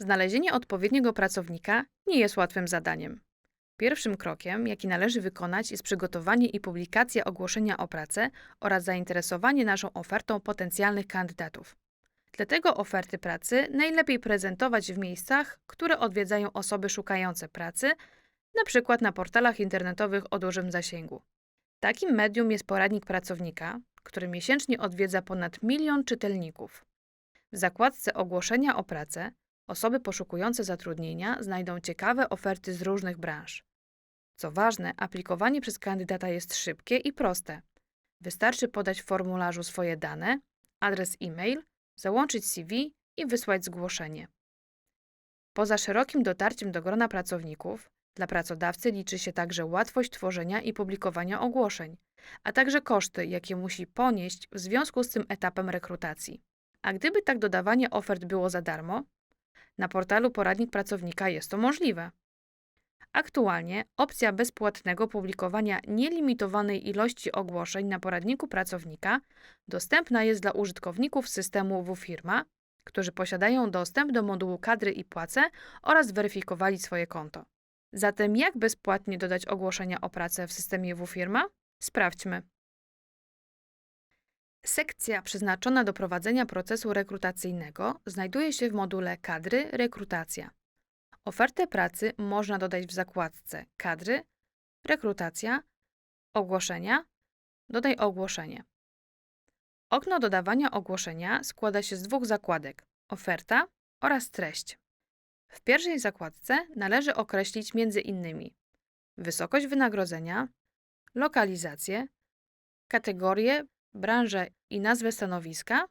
Znalezienie odpowiedniego pracownika nie jest łatwym zadaniem. Pierwszym krokiem, jaki należy wykonać, jest przygotowanie i publikacja ogłoszenia o pracę oraz zainteresowanie naszą ofertą potencjalnych kandydatów. Dlatego oferty pracy najlepiej prezentować w miejscach, które odwiedzają osoby szukające pracy, np. na portalach internetowych o dużym zasięgu. Takim medium jest poradnik pracownika, który miesięcznie odwiedza ponad milion czytelników. W zakładce ogłoszenia o pracę osoby poszukujące zatrudnienia znajdą ciekawe oferty z różnych branż. Co ważne, aplikowanie przez kandydata jest szybkie i proste. Wystarczy podać w formularzu swoje dane, adres e-mail, załączyć CV i wysłać zgłoszenie. Poza szerokim dotarciem do grona pracowników, dla pracodawcy liczy się także łatwość tworzenia i publikowania ogłoszeń, a także koszty, jakie musi ponieść w związku z tym etapem rekrutacji. A gdyby tak dodawanie ofert było za darmo, na portalu Poradnik Pracownika jest to możliwe. Aktualnie opcja bezpłatnego publikowania nielimitowanej ilości ogłoszeń na poradniku pracownika dostępna jest dla użytkowników systemu WFirma, którzy posiadają dostęp do modułu kadry i płace oraz zweryfikowali swoje konto. Zatem jak bezpłatnie dodać ogłoszenia o pracę w systemie WFirma? Sprawdźmy. Sekcja przeznaczona do prowadzenia procesu rekrutacyjnego znajduje się w module Kadry Rekrutacja. Ofertę pracy można dodać w zakładce Kadry, Rekrutacja, Ogłoszenia, Dodaj ogłoszenie. Okno dodawania ogłoszenia składa się z dwóch zakładek: oferta oraz treść. W pierwszej zakładce należy określić m.in. wysokość wynagrodzenia, lokalizację, kategorię, branżę i nazwę stanowiska,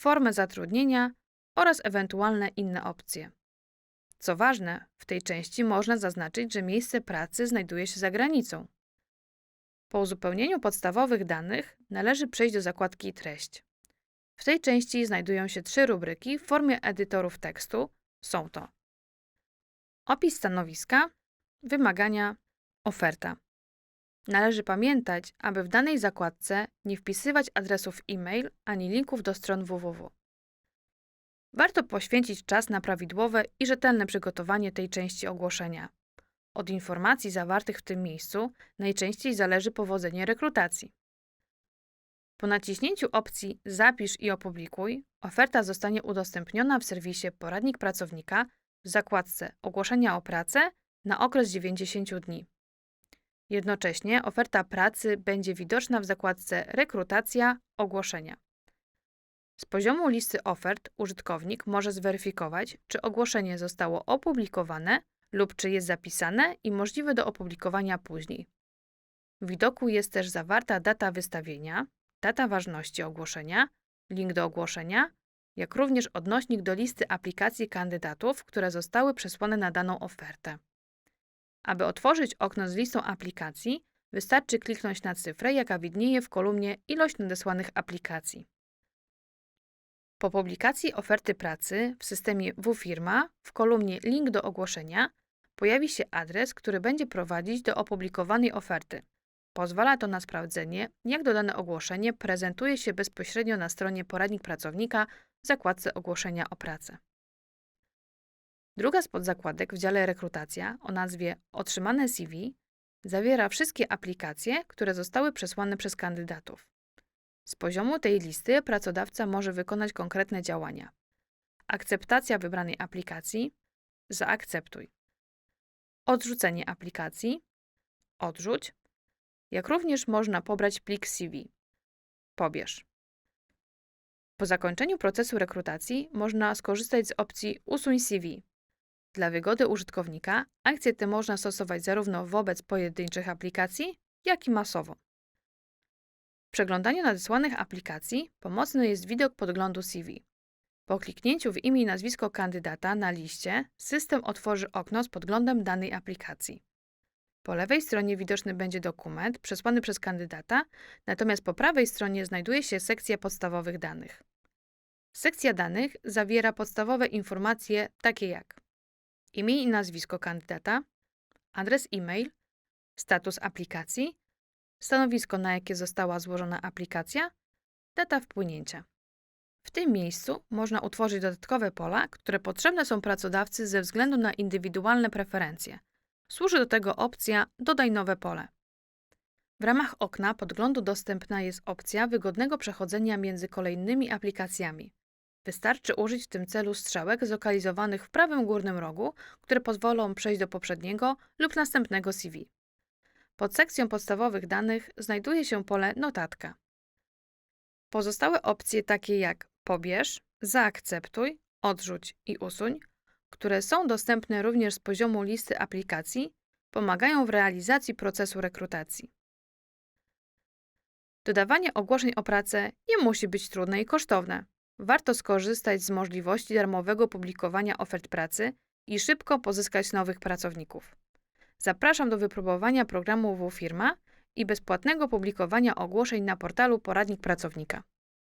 formę zatrudnienia oraz ewentualne inne opcje. Co ważne, w tej części można zaznaczyć, że miejsce pracy znajduje się za granicą. Po uzupełnieniu podstawowych danych należy przejść do zakładki Treść. W tej części znajdują się trzy rubryki w formie edytorów tekstu. Są to opis stanowiska, wymagania, oferta. Należy pamiętać, aby w danej zakładce nie wpisywać adresów e-mail ani linków do stron www. Warto poświęcić czas na prawidłowe i rzetelne przygotowanie tej części ogłoszenia. Od informacji zawartych w tym miejscu najczęściej zależy powodzenie rekrutacji. Po naciśnięciu opcji Zapisz i opublikuj, oferta zostanie udostępniona w serwisie Poradnik Pracownika w zakładce Ogłoszenia o pracę na okres 90 dni. Jednocześnie oferta pracy będzie widoczna w zakładce Rekrutacja ogłoszenia. Z poziomu listy ofert użytkownik może zweryfikować, czy ogłoszenie zostało opublikowane lub czy jest zapisane i możliwe do opublikowania później. W widoku jest też zawarta data wystawienia, data ważności ogłoszenia, link do ogłoszenia, jak również odnośnik do listy aplikacji kandydatów, które zostały przesłane na daną ofertę. Aby otworzyć okno z listą aplikacji, wystarczy kliknąć na cyfrę, jaka widnieje w kolumnie Ilość nadesłanych aplikacji. Po publikacji oferty pracy w systemie WFirma w kolumnie Link do ogłoszenia pojawi się adres, który będzie prowadzić do opublikowanej oferty. Pozwala to na sprawdzenie, jak dodane ogłoszenie prezentuje się bezpośrednio na stronie Poradnik Pracownika w zakładce Ogłoszenia o pracę. Druga z podzakładek w dziale Rekrutacja o nazwie Otrzymane CV zawiera wszystkie aplikacje, które zostały przesłane przez kandydatów. Z poziomu tej listy pracodawca może wykonać konkretne działania. Akceptacja wybranej aplikacji zaakceptuj. Odrzucenie aplikacji odrzuć, jak również można pobrać plik CV. Pobierz. Po zakończeniu procesu rekrutacji można skorzystać z opcji Usuń CV. Dla wygody użytkownika akcje te można stosować zarówno wobec pojedynczych aplikacji, jak i masowo. W przeglądaniu nadesłanych aplikacji pomocny jest widok podglądu CV. Po kliknięciu w imię i nazwisko kandydata na liście, system otworzy okno z podglądem danej aplikacji. Po lewej stronie widoczny będzie dokument przesłany przez kandydata, natomiast po prawej stronie znajduje się sekcja podstawowych danych. Sekcja danych zawiera podstawowe informacje takie jak imię i nazwisko kandydata, adres e-mail, status aplikacji, stanowisko, na jakie została złożona aplikacja, data wpłynięcia. W tym miejscu można utworzyć dodatkowe pola, które potrzebne są pracodawcy ze względu na indywidualne preferencje. Służy do tego opcja Dodaj nowe pole. W ramach okna podglądu dostępna jest opcja wygodnego przechodzenia między kolejnymi aplikacjami. Wystarczy użyć w tym celu strzałek zlokalizowanych w prawym górnym rogu, które pozwolą przejść do poprzedniego lub następnego CV. Pod sekcją podstawowych danych znajduje się pole Notatka. Pozostałe opcje takie jak Pobierz, Zaakceptuj, Odrzuć i Usuń, które są dostępne również z poziomu listy aplikacji, pomagają w realizacji procesu rekrutacji. Dodawanie ogłoszeń o pracę nie musi być trudne i kosztowne. Warto skorzystać z możliwości darmowego publikowania ofert pracy i szybko pozyskać nowych pracowników. Zapraszam do wypróbowania programu WFirma i bezpłatnego publikowania ogłoszeń na portalu Poradnik Pracownika.